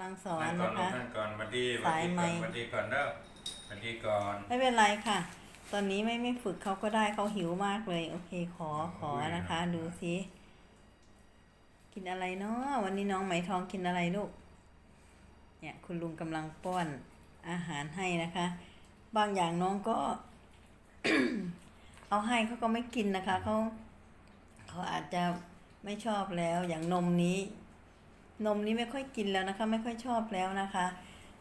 ำลังสอนนั่งก่อนะนลูกคะนั่งก่อนสวัสดีสายไมค์สวัสดีก่อนเด้อสวัสดีก่อนไม่เป็นไรค่ะ ตอนนี้ไม่ไม่ฝึกเขาก็ได้เขาหิวมากเลย โอเคขอขอนะคะ ดูสิกินอะไรเนาะวันนี้น้องไหมทองกินอะไรลูก เนี่ย คุณลุงกำลังป้อนอาหารให้นะคะ บางอย่างน้องก็ เอาให้เขาก็ไม่กินนะคะเขาเขาอาจจะไม่ชอบแล้วอย่างนมนี้ นมนี้ไม่ค่อยกินแล้วนะคะ ไม่ค่อยชอบแล้วนะคะ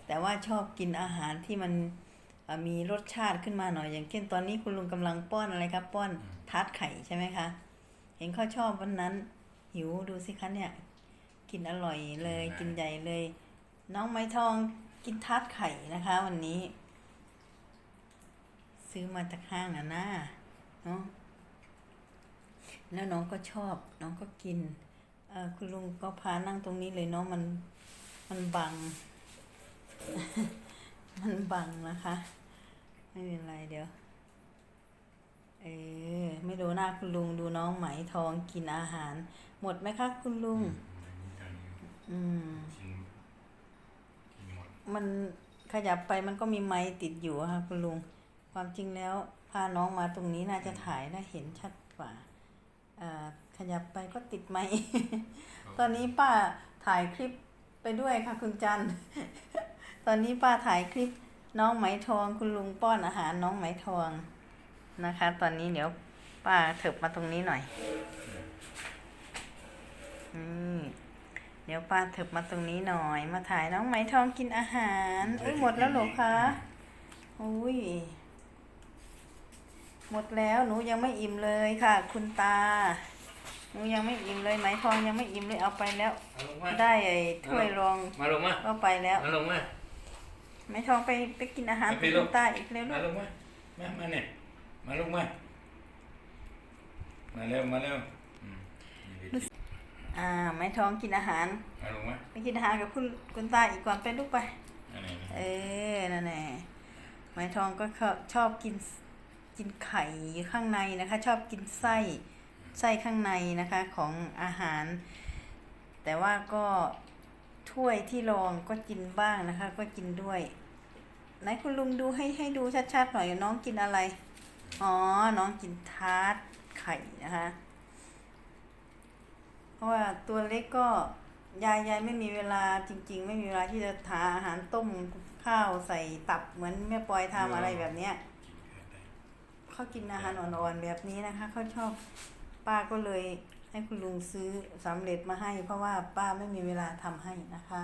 แต่ว่าชอบกินอาหารที่มันเอ่อมีรสชาติขึ้นมาหน่อย อย่างเช่นตอนนี้คุณลุงกำลังป้อนอะไรครับ ป้อนทาร์ตไข่ใช่ไหมคะ เห็นเขาชอบวันนั้น หิวดูสิคะเนี่ย กินอร่อยเลยกินใหญ่เลย น้องไม้ทองกินทาร์ตไข่นะคะ วันนี้ ซื้อมาจากห้างนะนะเนาะแล้วน้องก็ชอบ น้องก็กินเออ คุณลุงก็พานั่งตรงนี้เลยเนาะมันมันบัง มันบังนะคะ ไม่เป็นไรเดี๋ยว เออไม่ดูหน้าคุณลุงดูน้องไหมทองกินอาหาร หมดไหมคะคุณลุง อืมกินกินหมดมันขยับไปมันก็มีไม้ติดอยู่อะค่ะคุณลุง ความจริงแล้วพาน้องมาตรงนี้น่าจะถ่ายได้เห็นชัดกว่าเอ่อ ขยับไปก็ติดไม้ตอนนี้ป้าถ่ายคลิปไปด้วยค่ะคุณจันทร์ตอนนี้ป้าถ่ายคลิปน้องไหมทอง คุณลุงป้อนอาหารน้องไหมทองนะคะ ตอนนี้เดี๋ยวป้าเถิบมาตรงนี้หน่อยอืมเดี๋ยวป้าเถิบมาตรงนี้หน่อย มาถ่ายน้องไหมทองกินอาหารอุ้ยหมดแล้วเหรอคะอุ้ย หมดแล้วหนูยังไม่อิ่มเลยค่ะ คุณตา หนูยังไม่อิ่มเลยไหมทองยังไม่อิ่มเลยเอาไปแล้ว มาลงมาได้ไอ้ถ้วยรองมาลงมาก็ไปแล้ว มาลงมา ไหมทองไปไปกินอาหารไปที่ลูคุกณตาอีกแล้วมาลูกลงมา มา มาเนี่ย มาลงมา มาเร็ว มาเร็วอืมนี่ดิอ่าไหมทองกินอาหาร มาลงมาไปกินอาหารกับคุณคุณตาอีกก่อนไปลูกไป อันนี้เออนั่นแหละไหมทองก็ชอบชอบกิน กินไข่อยู่ข้างในนะคะ ชอบกินไส้ไส้ข้างในนะคะของอาหาร แต่ว่าก็ถ้วยที่รองก็กินบ้างนะคะ ก็กินด้วยไหนคุณลุงดูให้ให้ดูชัดๆหน่อยน้องกินอะไร อ๋อ น้องกินทาร์ตไข่นะคะ เพราะว่าตัวเล็กก็ยายยายไม่มีเวลาจริง ๆ ไม่มีเวลาที่จะหาอาหารต้มข้าวใส่ตับเหมือนแม่ปอยทำอะไรแบบเนี้ย เขากินอาหารอ่อนๆแบบนี้นะคะเขาชอบป้าก็เลยให้คุณลุงซื้อสำเร็จมาให้ เพราะว่าป้าไม่มีเวลาทำให้นะคะ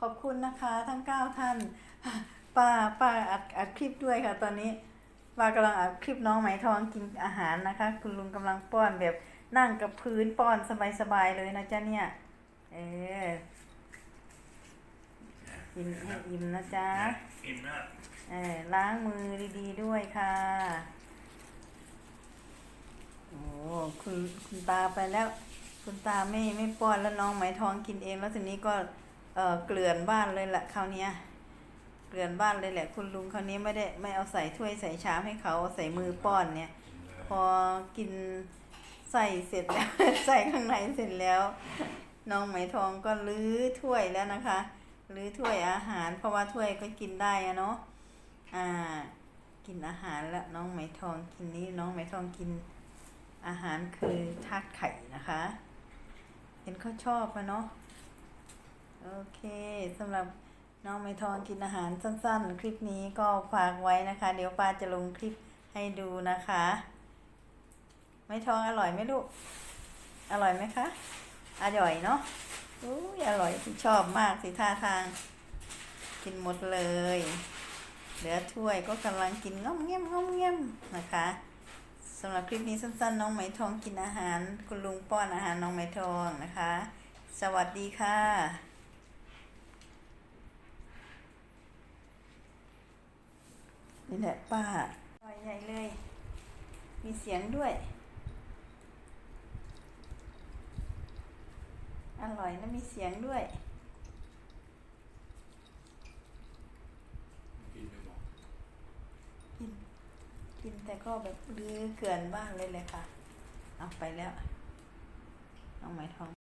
ขอบคุณนะคะทั้งเก้าท่าน ป้าป้าอัดอัดคลิปด้วยค่ะ ตอนนี้ป้ากำลังอัดคลิปน้องไหมทองกินอาหารนะคะ คุณลุงกำลังป้อนแบบนั่งกับพื้นป้อนสบายๆเลยนะจ๊ะเนี่ย เออ กินให้อิ่มนะจ๊ะ อิ่มแล้วเออล้างมือดีๆด้วยค่ะ โอ้คุณคุณตาไปแล้ว คุณตาไม่ไม่ป้อนแล้วน้องไหมทองกินเองแล้วทีนี้ก็เออเกลื่อนบ้านเลยแหละคราวนี้ยเกลื่อนบ้านเลยแหละ คุณลุงคราวนี้ไม่ได้ไม่เอาใส่ถ้วยใส่ชามให้เขาเอาใส่มือป้อนเนี่ย พอกินใส่เสร็จแล้วใส่ข้างในเสร็จแล้ว น้องไหมทองก็ลื้อถ้วยแล้วนะคะ ลื้อถ้วยอาหาร เพราะว่าถ้วยก็กินได้อะเนาะอ่า กินอาหารแล้วน้องไหมทองกินนี้น้องไหมทองกินอาหารคือทาดไข่นะคะ เห็นเขาชอบอะเนาะโอเคสำหรับน้องไหมทองกินอาหารสั้น ๆ คลิปนี้ก็ฝากไว้นะคะ เดี๋ยวป้าจะลงคลิปให้ดูนะคะไหมทองอร่อยไหมลูก อร่อยไหมคะ อร่อยเนาะ อุ้ยอร่อยที่ชอบมากสิท่าทาง กินหมดเลย เหลือถ้วยก็กำลังกินง้อมแง้มง้อมแง้มนะคะสำหรับคลิปนี้สั้นๆ น้องไหมทองกินอาหาร คุณลุงป้อนอาหารน้องไหมทองนะคะ สวัสดีค่ะนี่แหละป้าอร่อยใหญ่เลย มีเสียงด้วย อร่อยและมีเสียงด้วย กินไปหมดกิน กินแต่ก็แบบลือเกลื่อนบ้านเลยเลยค่ะ เอาไปแล้ว น้องไหมทอง